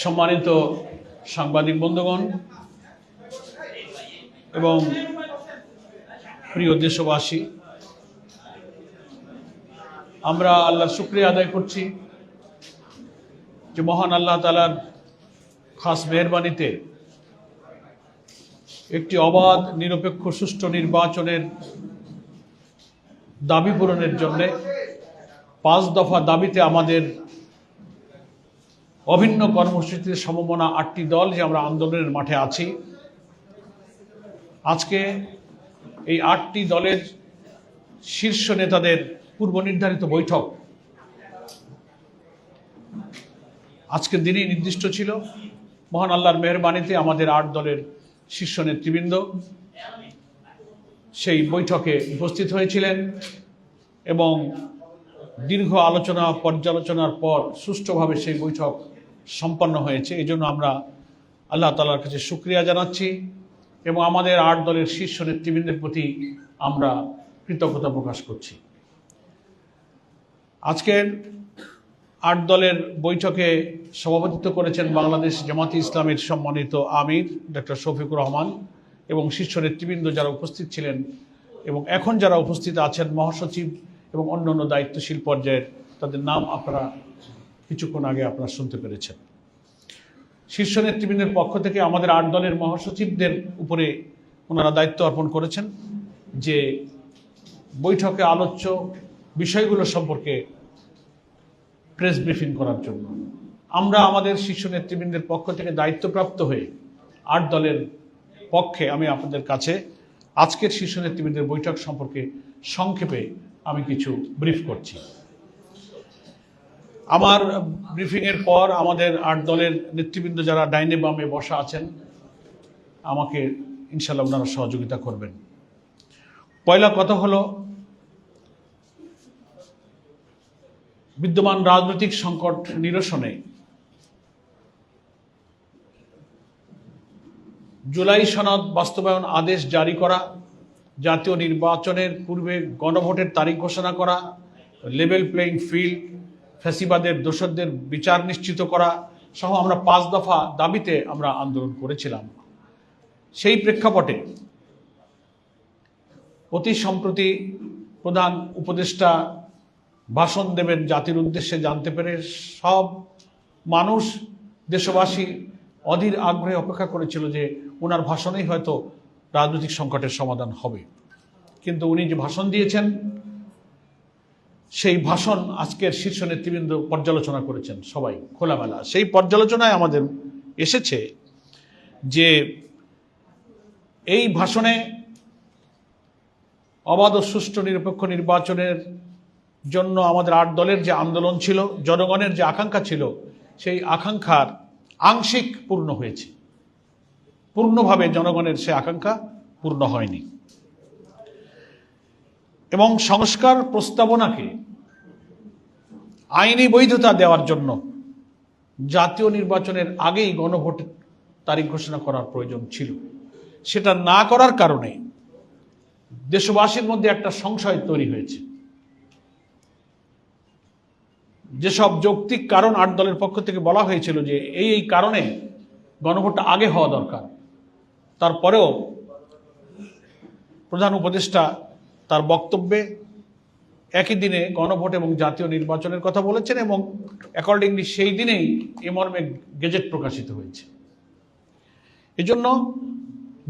সম্মানিত সাংবাদিক বন্ধুগণ এবং প্রিয় দেশবাসী, আমরা আল্লাহর শুক্রিয়া আদায় করছি যে মহান আল্লাহ তালার খাস মেহরবানিতে একটি অবাধ, নিরপেক্ষ, সুষ্ঠু নির্বাচনের দাবি পূরণের জন্যে পাঁচ দফা দাবিতে আমাদের অভিন্ন কর্মসূচিতে সমমনা আটটি দল যে আমরা আন্দোলনের মাঠে আছি। আজকে এই আটটি দলের শীর্ষ নেতাদের পূর্ব নির্ধারিত বৈঠক। আজকের দিনেই নির্দিষ্ট ছিল। মহান আল্লাহর মেহরবানিতে আমাদের আট দলের শীর্ষ নেতৃবৃন্দ সেই বৈঠকে উপস্থিত হয়েছিলেন এবং দীর্ঘ আলোচনা, পর্যালোচনার পর সুষ্ঠুভাবে সেই বৈঠক সম্পন্ন হয়েছে। এই জন্য আমরা আল্লাহ তালার কাছে সুক্রিয়া জানাচ্ছি এবং আমাদের আট দলের শীর্ষ নেতৃবৃন্দের প্রতি আমরা কৃতজ্ঞতা প্রকাশ করছি। আজকের আট দলের বৈঠকে সভাপতিত্ব করেছেন বাংলাদেশ জামাতি ইসলামের সম্মানিত আমির ডক্টর শফিকুর রহমান এবং শীর্ষ নেতৃবৃন্দ যারা উপস্থিত ছিলেন এবং এখন যারা উপস্থিত আছেন মহাসচিব এবং অন্যান্য দায়িত্বশীল পর্যায়ের, তাদের নাম আপনারা কিছুক্ষণ আগে আপনারা শুনতে পেরেছেন। শীর্ষ নেতৃবৃন্দের পক্ষ থেকে আমাদের আট দলের মহাসচিবদের উপরে ওনারা দায়িত্ব অর্পণ করেছেন যে বৈঠকে আলোচ্য বিষয়গুলো সম্পর্কে প্রেস ব্রিফিং করার জন্য। আমরা আমাদের শীর্ষ নেতৃবৃন্দের পক্ষ থেকে দায়িত্বপ্রাপ্ত হয়ে আট দলের পক্ষে আমি আপনাদের কাছে আজকের শীর্ষ নেতৃবৃন্দের বৈঠক সম্পর্কে সংক্ষেপে আমি কিছু ব্রিফ করছি। আমার ব্রিফিংয়ের পর আমাদের আট দলের নেতৃবৃন্দ যারা ডাইনে বামে বসা আছেন, আমাকে ইনশাল্লাহ ওনারা সহযোগিতা করবেন। পয়লা কথা হলো, বিদ্যমান রাজনৈতিক সংকট নিরসনে জুলাই সনদ বাস্তবায়ন আদেশ জারি করা, জাতীয় নির্বাচনের পূর্বে গণভোটের তারিখ ঘোষণা করা লেভেল প্লেইং ফিল্ড ফ্যাসিবাদের দোষরদের বিচার নিশ্চিত করা সহ আমরা পাঁচ দফা দাবিতে আমরা আন্দোলন করেছিলাম। সেই প্রেক্ষাপটে অতি সম্প্রতি প্রধান উপদেষ্টা ভাষণ দেবেন জাতির উদ্দেশ্যে জানতে পেরে সব মানুষ, দেশবাসী অধীর আগ্রহে অপেক্ষা করেছিল যে ওনার ভাষণেই হয়তো রাজনৈতিক সংকটের সমাধান হবে। কিন্তু উনি যে ভাষণ দিয়েছেন সেই ভাষণ আজকের শীর্ষ নেতৃবৃন্দ পর্যালোচনা করেছেন সবাই, খোলামেলা। সেই পর্যালোচনায় আমাদের এসেছে যে এই ভাষণে অবাধ সুষ্ঠু নিরপেক্ষ নির্বাচনের জন্য আমাদের আট দলের যে আন্দোলন ছিল, জনগণের যে আকাঙ্ক্ষা ছিল, সেই আকাঙ্ক্ষার আংশিক পূর্ণ হয়েছে। পূর্ণভাবে জনগণের সে আকাঙ্ক্ষা পূর্ণ হয়নি। এবং সংস্কার প্রস্তাবনাকে আইনি বৈধতা দেওয়ার জন্য জাতীয় নির্বাচনের আগেই গণভোটের তারিখ ঘোষণা করার প্রয়োজন ছিল। সেটা না করার কারণে দেশবাসীর মধ্যে একটা সংশয় তৈরি হয়েছে। যেসব যৌক্তিক কারণ আট দলের পক্ষ থেকে বলা হয়েছিল যে এই এই কারণে গণভোটটা আগে হওয়া দরকার, তারপরেও প্রধান উপদেষ্টা তার বক্তব্যে একই দিনে গণভোট এবং জাতীয় নির্বাচনের কথা বলেছেন এবং অ্যাকর্ডিংলি সেই দিনেই এ মর্মে গেজেট প্রকাশিত হয়েছে। এজন্য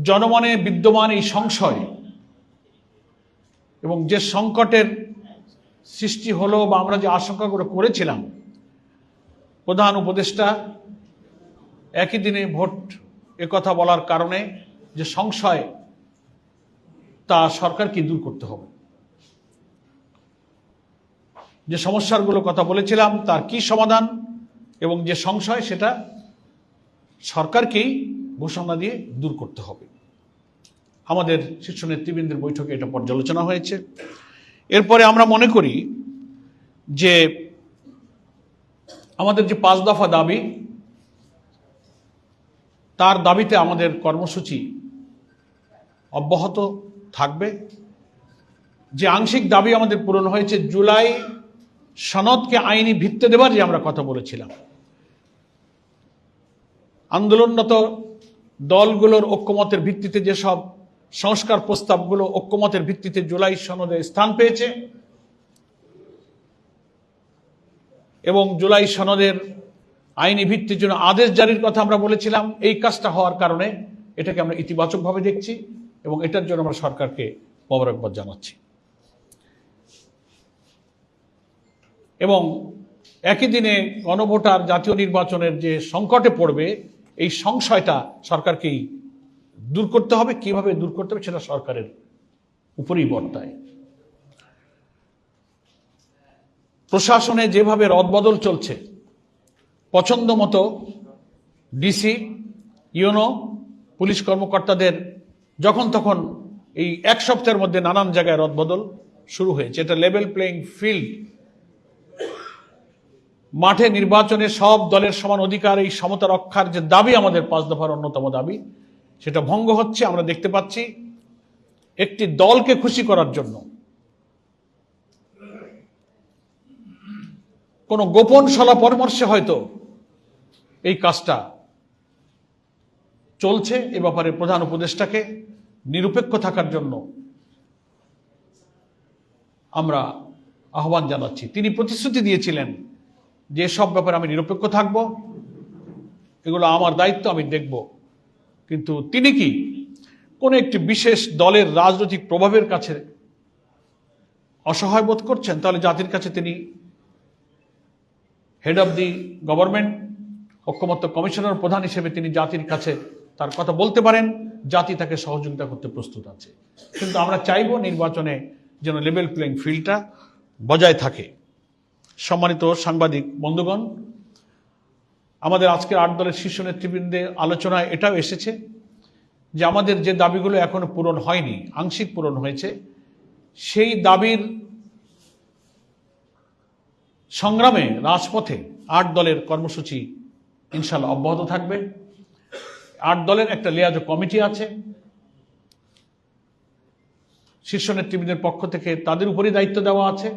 জনমনে বিদ্যমান এই সংশয় এবং যে সংকটের সৃষ্টি হলো বা আমরা যে আশঙ্কা করে করেছিলাম, প্রধান উপদেষ্টা একই দিনে ভোট কথা বলার কারণে যে সংশয় তা সরকারকে দূর করতে হবে। যে সমস্যাগুলো কথা বলেছিলাম, তার কি সমাধান এবং যে সংশয় সেটা সরকারকেই ঘোষণা দিয়ে দূর করতে হবে। আমাদের শীর্ষ নেতৃবৃন্দের বৈঠকে এটা পর্যালোচনা হয়েছে। এরপরে আমরা মনে করি যে আমাদের যে পাঁচ দফা দাবি, তার দাবিতে আমাদের কর্মসূচি অব্যাহত যে আংশিক দাবি আমাদের পূরণ হয়েছে, জুলাই সনদকে আইনি ভিত্তি দেবার যে আমরা কথা বলেছিলাম। আন্দোলনরত দলগুলোর ঐক্যমতের ভিত্তিতে যেসব সংস্কার প্রস্তাবগুলো ঐক্যমতের ভিত্তিতে জুলাই সনদে স্থান পেয়েছে এবং জুলাই সনদের আইনি ভিত্তির জন্য আদেশ জারির কথা আমরা বলেছিলাম, এই কাজটা হওয়ার কারণে এটাকে আমরা ইতিবাচকভাবে দেখছি। এবং এটার জন্য আমরা সরকারকে মোবারকবাদ জানাচ্ছি। এবং একই দিনে গণভোটার জাতীয় নির্বাচনের যে সংকটে পড়বে, এই সংশয়টা সরকারকেই দূর করতে হবে। কীভাবে দূর করতে হবে সেটা সরকারের উপরেই বর্তায়। প্রশাসনে যেভাবে রদবদল চলছে পছন্দ মতো ডিসি, ইউনো, পুলিশ কর্মকর্তাদের যখন তখন এই এক সপ্তাহের মধ্যে নানান জায়গায় রদবদল শুরু হয়েছে। এটা লেভেল প্লেইং ফিল্ড মাঠে নির্বাচনে সব দলের সমান অধিকার, এই সমতা রক্ষার যে দাবি আমাদের পাঁচ দফার অন্যতম দাবি, সেটা ভঙ্গ হচ্ছে। আমরা দেখতে পাচ্ছি একটি দলকে খুশি করার জন্য কোনো গোপন সলা পরামর্শে হয়তো এই কাজটা চলছে এ ব্যাপারে প্রধান উপদেষ্টাকে নিরপেক্ষ থাকার জন্য আমরা আহ্বান জানাচ্ছি। তিনি প্রতিশ্রুতি দিয়েছিলেন যে সব ব্যাপারে আমি নিরপেক্ষ থাকব, এগুলো আমার দায়িত্ব, আমি দেখব। কিন্তু তিনি কি? কোনো একটি বিশেষ দলের রাজনৈতিক প্রভাবের কাছে অসহায় বোধ করছেন? তাহলে জাতির কাছে তিনি হেড অব দি গভর্নমেন্ট ঐক্যমত্য কমিশনার প্রধান হিসেবে তিনি জাতির কাছে তার কথা বলতে পারেন, জাতি তাকে সহযোগিতা করতে প্রস্তুত আছে। কিন্তু আমরা চাইব নির্বাচনে যেন লেভেল প্লেইং ফিল্ডটা বজায় থাকে। সম্মানিত সাংবাদিক, বন্ধুগণ, আমাদের আজকের আট দলের শীর্ষ নেতৃবৃন্দে আলোচনায় এটাও এসেছে যে আমাদের যে দাবিগুলো এখনও পূরণ হয়নি, আংশিক পূরণ হয়েছে, সেই দাবির সংগ্রামে, রাজপথে আট দলের কর্মসূচি ইনশাল্লাহ অব্যাহত থাকবে। আট দলের একটা লিয়াজ কমিটি আছে। শীর্ষ নেতৃবৃন্দের পক্ষ থেকে তাদের উপরই দায়িত্ব দেওয়া আছে।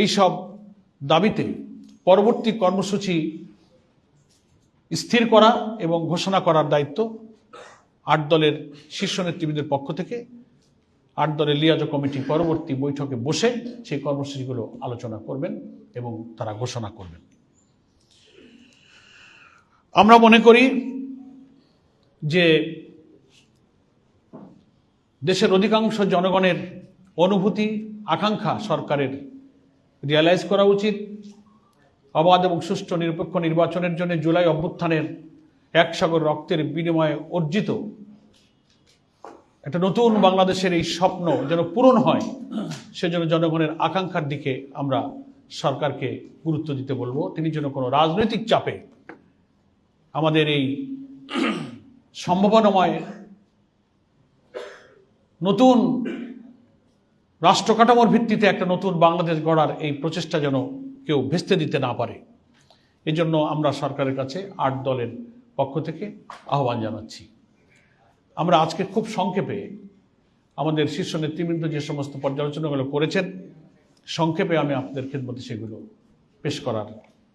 এই সব দাবিতে পরবর্তী কর্মসূচি স্থির করা এবং ঘোষণা করার দায়িত্ব আট দলের শীর্ষ নেতৃবৃন্দের পক্ষ থেকে। আট দলের লিয়াজ কমিটি পরবর্তী বৈঠকে বসে সেই কর্মসূচিগুলো আলোচনা করবেন এবং তারা ঘোষণা করবেন। আমরা মনে করি যে দেশের অধিকাংশ জনগণের অনুভূতি, আকাঙ্ক্ষা সরকারের রিয়ালাইজ করা উচিত। অবাধ এবং সুষ্ঠু নিরপেক্ষ নির্বাচনের জন্য জুলাই অভ্যুত্থানের এক সাগর রক্তের বিনিময়ে অর্জিত একটা নতুন বাংলাদেশের এই স্বপ্ন যেন পূরণ হয়, সেজন্য জনগণের আকাঙ্ক্ষার দিকে আমরা সরকারকে গুরুত্ব দিতে বলব। তিনি যেন কোনো রাজনৈতিক চাপে আমাদের এই সম্ভাবনাময় নতুন রাষ্ট্র কাঠামোর ভিত্তিতে একটা নতুন বাংলাদেশ গড়ার এই প্রচেষ্টা যেন কেউ ভেস্তে দিতে না পারে। এজন্য আমরা সরকারের কাছে আট দলের পক্ষ থেকে আহ্বান জানাচ্ছি। আমরা আজকে খুব সংক্ষেপে আমাদের শীর্ষ নেতৃবৃন্দ যে সমস্ত পর্যালোচনাগুলো করেছেন, সংক্ষেপে আমি আপনাদের খেদমতে সেগুলো পেশ করার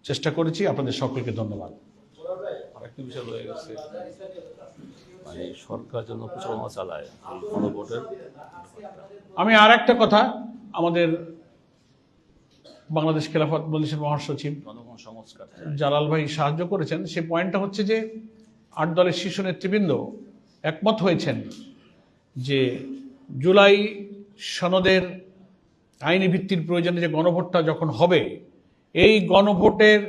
চেষ্টা করেছি। আপনাদের সকলকে ধন্যবাদ। রয়ে গেছে। মানে সরকার যেন প্রচারণা চালায় গণভোটের আমি আর একটা কথা আমাদের বাংলাদেশ খেলাফত মজলিসের মহাসচিব সংস্কার। জালাল ভাই সাহায্য করেছেন। সে পয়েন্টটা হচ্ছে যে আট দলের শীর্ষ নেতৃবৃন্দ একমত হয়েছেন যে জুলাই সনদের আইনি ভিত্তির প্রয়োজনে যে গণভোটটা যখন হবে এই গণভোটের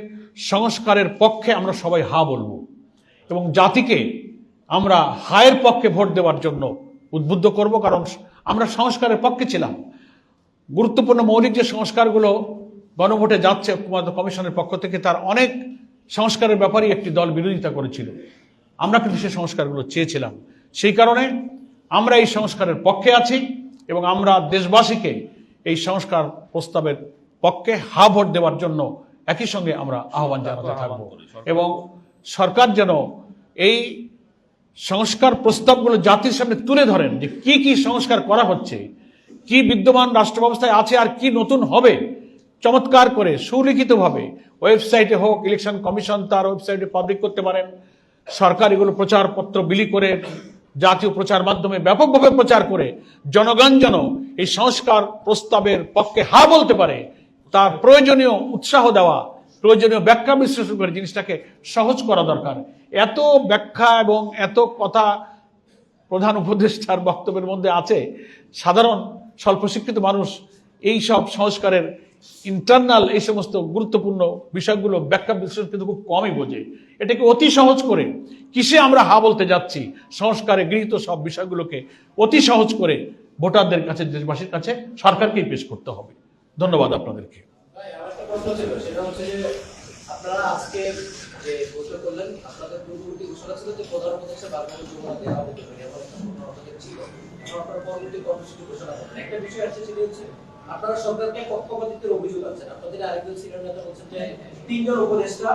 সংস্কারের পক্ষে আমরা সবাই হা বলব। এবং জাতিকে আমরা হায়ের পক্ষে ভোট দেওয়ার জন্য উদ্বুদ্ধ করব কারণ আমরা সংস্কারের পক্ষে ছিলাম। গুরুত্বপূর্ণ মৌলিক যে সংস্কারগুলো গণভোটে যাচ্ছে কমিশনের পক্ষ থেকে তার অনেক সংস্কারের ব্যাপারেই একটি দল বিরোধিতা করেছিল। আমরা কিন্তু সেই সংস্কারগুলো চেয়েছিলাম। সেই কারণে আমরা এই সংস্কারের পক্ষে আছি এবং আমরা দেশবাসীকে এই সংস্কার প্রস্তাবের পক্ষে হা ভোট দেওয়ার জন্য একই সঙ্গে আমরা আহ্বান জানাতে থাকব। এবং সরকার যেন এই সংস্কার প্রস্তাবগুলো জাতির সামনে তুলে ধরেন যে কি কি সংস্কার করা হচ্ছে, কি বিদ্যমান রাষ্ট্র ব্যবস্থায় আছে আর কি নতুন হবে, চমৎকার করে সুলিখিতভাবে ওয়েবসাইটে হোক, ইলেকশন কমিশন তার ওয়েবসাইটে পাবলিক করতে পারেন, সরকার এগুলো প্রচারপত্র বিলি করে, জাতীয় প্রচার মাধ্যমে ব্যাপকভাবে প্রচার করে, জনগণ যেন এই সংস্কার প্রস্তাবের পক্ষে হা বলতে পারে, তার প্রয়োজনীয় উৎসাহ দেওয়া প্রয়োজনীয় ব্যাখ্যা বিশ্লেষণ করে জিনিসটাকে সহজ করা দরকার। এত ব্যাখ্যা এবং এত কথা প্রধান উপদেষ্টার বক্তব্যের মধ্যে আছে। সাধারণ স্বল্প শিক্ষিত মানুষ এই সব সংস্কারের ইন্টারনাল এই সমস্ত গুরুত্বপূর্ণ বিষয়গুলো ব্যাখ্যা বিশ্লেষণ কিন্তু খুব কমই বোঝে। এটাকে অতি সহজ করে কিসে আমরা হা বলতে যাচ্ছি? সংস্কারে গৃহীত সব বিষয়গুলোকে অতি সহজ করে ভোটারদের কাছে, দেশবাসীর কাছে সরকারকেই পেশ করতে হবে। ধন্যবাদ আপনাদেরকে। প্রশ্ন ছিল, সেটা হচ্ছে যে, আপনারা আজকে যে করলেন, আপনাদের পূর্ববর্তী ঘোষণা ছিল যে প্রধান উপদেষ্টা একটা ছিল। আপনারা পরবর্তী কর্মসূচি ঘোষণা। একটা বিষয় আছে হচ্ছে, আপনারা সরকারকে পক্ষপাতিত্বের অভিযোগ আনছেন আপনাদের আরেকজন সিনিয়র নেতা বলছেন যে তিনজন উপদেষ্টা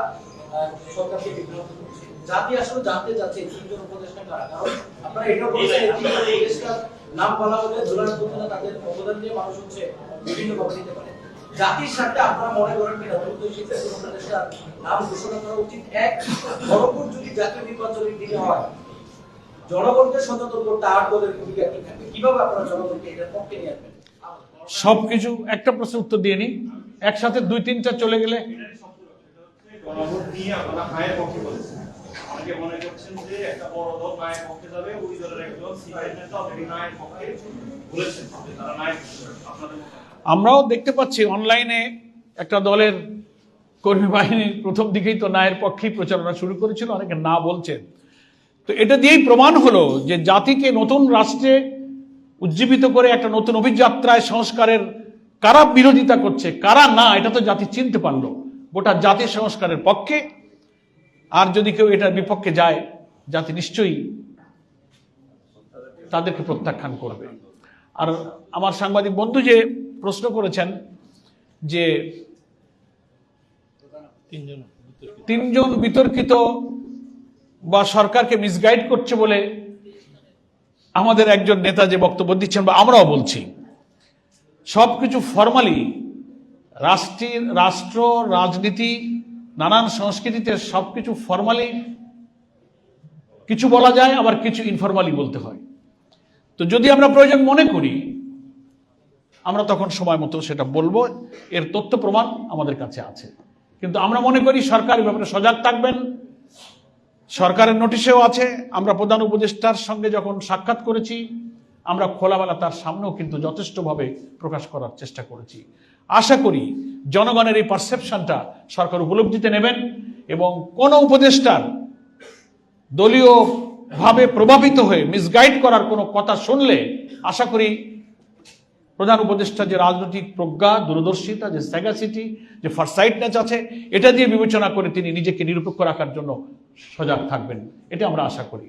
সরকারকে বিভ্রান্ত করছে জাতি আসলে জানতে চাচ্ছে তিনজন উপদেষ্টা কারা কারণ আপনারা বলছেন তিনজন উপদেষ্টার নাম বলা হলে তাদের অবদান নিয়ে মানুষ হচ্ছে বিভিন্ন নিতে পারে জাতির সাথে আপনারা মনে করেন উপদেষ্টার নাম ঘোষণা করা উচিত। এক ভরপুর যদি জাতীয় নির্বাচনের দিনে হয় জনগণকে সচেতন করতে আট দলের ভূমিকা কি থাকবে? কীভাবে আপনারা জনগণকে এটার পক্ষে নিয়ে আসবেন? সবকিছু একটা প্রশ্নের উত্তর দিয়ে নিই। একসাথে দুই তিনটা চলে গেলে? গণভোট নিয়ে আপনারা হায়ের পক্ষে বলেছেন অনেকে মনে করছেন যে একটা বড় দল নায়ের পক্ষে যাবে ওই দলের একজন সিনিয়র নেতা অলরেডি নায়ের পক্ষে বলেছেন। তারা নায়ের আপনাদের মতামত? আমরাও দেখতে পাচ্ছি অনলাইনে একটা দলের কর্মী বাহিনীর প্রথম দিকেই তো নায়ের পক্ষেই প্রচারণা শুরু করেছিল, অনেকে না বলছেন তো এটা দিয়েই প্রমাণ হলো যে জাতিকে নতুন রাষ্ট্রে উজ্জীবিত করে একটা নতুন অভিযাত্রায় সংস্কারের কারা বিরোধিতা করছে, কারা না, এটা তো জাতি চিনতে পারল। গোটা জাতি সংস্কারের পক্ষে, আর যদি কেউ এটার বিপক্ষে যায়, জাতি নিশ্চয়ই তাদেরকে প্রত্যাখ্যান করবে। আর আমার সাংবাদিক বন্ধু যে প্রশ্ন করেছেন যে তিনজন বিতর্কিত বা সরকারকে মিসগাইড করছে বলে আমাদের একজন নেতা যে বক্তব্য দিচ্ছেন বা আমরাও বলছি, সবকিছু ফর্মালি রাষ্ট্রের রাষ্ট্র, রাজনীতি, নানান সংস্কৃতিতে সবকিছু ফর্মালি কিছু বলা যায়, আবার কিছু ইনফরমালি বলতে হয়। তো যদি আমরা প্রয়োজন মনে করি আমরা তখন সময় মতো সেটা বলব। এর তথ্য প্রমাণ আমাদের কাছে আছে। কিন্তু আমরা মনে করি সরকার এই ব্যাপারে সজাগ থাকবেন। সরকারের নোটিশেও আছে, আমরা প্রধান উপদেষ্টার সঙ্গে যখন সাক্ষাৎ করেছি, আমরা খোলামেলা তার সামনেও কিন্তু যথেষ্টভাবে প্রকাশ করার চেষ্টা করেছি। আশা করি জনগণের এই পারসেপশনটা সরকার উপলব্ধিতে নেবেন এবং কোন উপদেষ্টার দলীয় ভাবে প্রভাবিত হয়ে মিসগাইড করার কোনো কথা শুনলে, আশা করি প্রধান উপদেষ্টা যে রাজনৈতিক প্রজ্ঞা, দূরদর্শিতা, যে স্যাগাসিটি যে ফারসাইটনেস আছে, এটা দিয়ে বিবেচনা করে তিনি নিজেকে নিরপেক্ষ রাখার জন্য সজাগ থাকবেন। এটা আমরা আশা করি।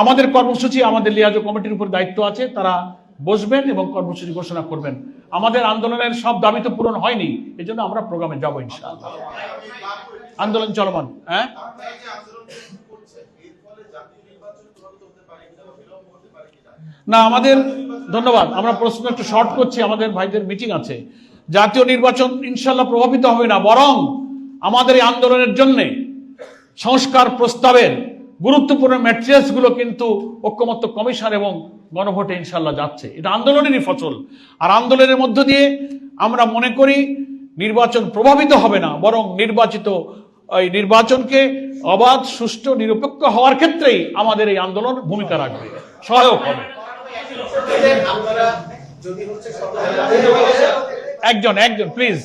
আমাদের কর্মসূচি, আমাদের লিয়াজ কমিটির উপর দায়িত্ব আছে, তারা বসবেন এবং কর্মসূচি ঘোষণা করবেন। আমাদের আন্দোলনের সব দাবি তো পূরণ হয়নি এই জন্য আমরা প্রোগ্রামে যাব ইনশাআল্লাহ। আন্দোলন চলমান হ্যাঁ আপনারা যে আচরণ করছেন এর ফলে জাতীয় নির্বাচন প্রভাবিত হতে পারে কিনা বা বিলম্ব হতে পারে কিনা না, আমাদের, ধন্যবাদ, আমরা প্রশ্ন একটু শর্ট করছি, আমাদের ভাইদের মিটিং আছে। জাতীয় নির্বাচন ইনশাল্লাহ প্রভাবিত হবে না, বরং আমাদের এই আন্দোলনের জন্যে সংস্কার প্রস্তাবের গুরুত্বপূর্ণ ম্যাটেরিয়ালসগুলো কিন্তু ঐক্যমত্য কমিশন এবং গণভোটে ইনশাল্লাহ যাচ্ছে। এটা আন্দোলনেরই ফসল। আর আন্দোলনের মধ্য দিয়ে আমরা মনে করি নির্বাচন প্রভাবিত হবে না, বরং নির্বাচিত, এই নির্বাচনকে অবাধ, সুষ্ঠু, নিরপেক্ষ হওয়ার ক্ষেত্রেই আমাদের এই আন্দোলন ভূমিকা রাখবে। সহায়ক হবে। একজন একজন প্লিজ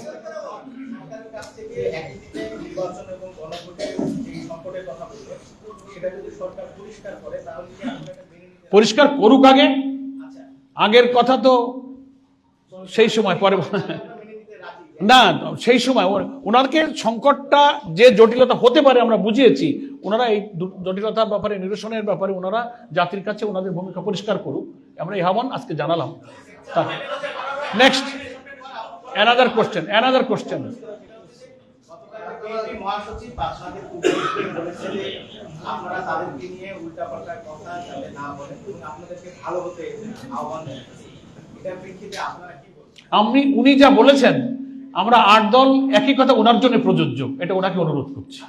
পরিষ্কার করুক আগে। আগের কথা তো সেই সময়, পরে না সেই সময় ওনাকে সংকটটা যে জটিলতা হতে পারে আমরা বুঝিয়েছি ওনারা এই জটিলতার ব্যাপারে নিরসনের ব্যাপারে ওনারা জাতির কাছে ওনাদের ভূমিকা পরিষ্কার করুক। আমরা এই আহ্বান আজকে জানালাম। Next another question another question আমি উনি যা বলেছেন আমরা আট দল একই কথা ওনার জন্য প্রযোজ্য। এটা ওনাকে অনুরোধ করছি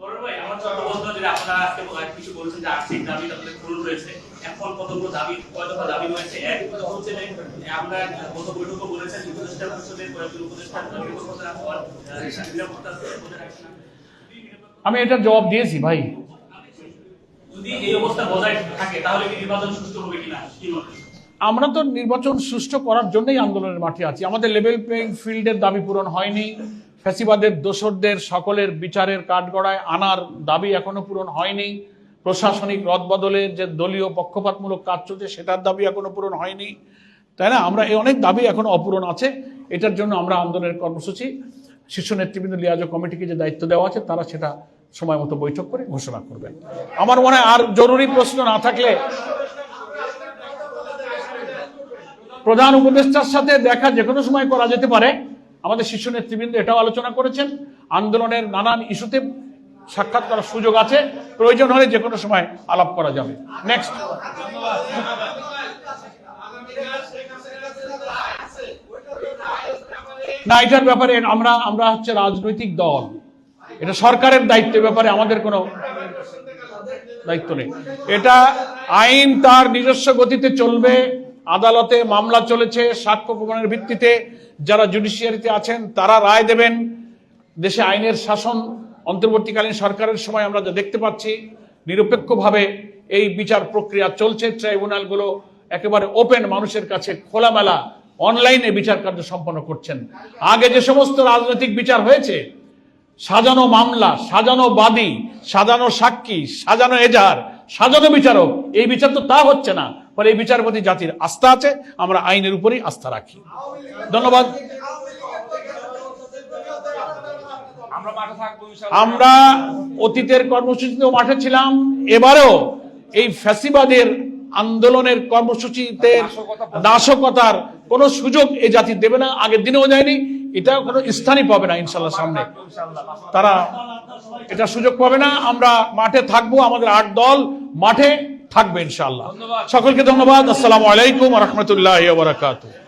তরুণ ভাই, আমার ছোট্ট প্রশ্ন যে আপনারা আজকে কিছু বলছেন যে আর্থিক দাবি তাদের পূরণ হয়েছে। এখন কতগুলো দাবি, কয় দফা দাবি রয়েছে? এক কথা হচ্ছে যে, আমরা গত বৈঠকে বলেছেন উপদেষ্টা পরিষদের কয়েকজন উপদেষ্টা নিরাপত্তা হওয়ার, নিরাপত্তা। আমি এটার জবাব দিয়েছি ভাই যদি এই অবস্থা বজায় থাকে তাহলে কি নির্বাচন সুষ্ঠু হবে কিনা কি আমরা তো নির্বাচন সুষ্ঠু করার জন্যই আন্দোলনের মাঠে আছি আমাদের লেভেল প্লেইং ফিল্ডের দাবি পূরণ হয়নি ফ্যাসিবাদের দোসরদের সকলের বিচারের কাঠগড়ায় আনার দাবি এখনও পূরণ হয়নি। প্রশাসনিক রদবদলের যে দলীয় পক্ষপাতমূলক কাজ চলছে, সেটার দাবি এখনও পূরণ হয়নি। তাই না? আমরা এই অনেক দাবি এখনও অপূরণ আছে। এটার জন্য আমরা আন্দোলনের কর্মসূচি, শীর্ষ নেতৃবৃন্দ লিয়াজ কমিটিকে যে দায়িত্ব দেওয়া আছে, তারা সেটা সময় মতো বৈঠক করে ঘোষণা করবেন। আমার মনে হয় আর জরুরি প্রশ্ন না থাকলে প্রধান উপদেষ্টার সাথে দেখা যে কোনো সময় করা যেতে পারে। আমাদের শীর্ষ নেতৃবৃন্দ এটাও আলোচনা করেছেন। আন্দোলনের নানান ইস্যুতে সাক্ষাৎ করার সুযোগ আছে। প্রয়োজন হলে যে কোনো সময় আলাপ করা যাবে। নেক্সট না, এটার ব্যাপারে আমরা আমরা হচ্ছে রাজনৈতিক দল। এটা সরকারের দায়িত্বের ব্যাপারে আমাদের কোনো দায়িত্ব নেই। এটা আইন তার নিজস্ব গতিতে চলবে। আদালতে মামলা চলেছে সাক্ষ্য প্রমাণের ভিত্তিতে। যারা জুডিশিয়ারিতে আছেন, তারা রায় দেবেন। দেশে আইনের শাসন অন্তর্বর্তীকালীন সরকারের সময় আমরা যা দেখতে পাচ্ছি, নিরপেক্ষভাবে এই বিচার প্রক্রিয়া চলছে। ট্রাইব্যুনালগুলো একেবারে ওপেন মানুষের কাছে খোলামেলা অনলাইনে বিচার কার্য সম্পন্ন করছেন। আগে যে সমস্ত রাজনৈতিক বিচার হয়েছে, সাজানো মামলা, সাজানো বাদী, সাজানো সাক্ষী, সাজানো এজাহার, সাজানো বিচারক, এই বিচার তো তা হচ্ছে না। ফলে এই বিচার প্রতি জাতির আস্থা আছে আমরা আইনের উপরেই আস্থা রাখি। ধন্যবাদ। আমরা অতীতের কর্মসূচিতেও মাঠে ছিলাম এবারেও এই ফ্যাসিবাদের আন্দোলনের কর্মসূচিতে নাশকতার কোনো সুযোগ এই জাতি দেবে না আগের দিনেও যায়নি এটা কোনো স্থানই পাবে না ইনশাল্লাহ সামনে। তারা এটা সুযোগ পাবে না আমরা মাঠে থাকব আমাদের আট দল মাঠে থাকবে ইনশাল্লাহ সকলকে ধন্যবাদ। আসসালামু আলাইকুম রহমতুল্লাহ বারাকাতুহ।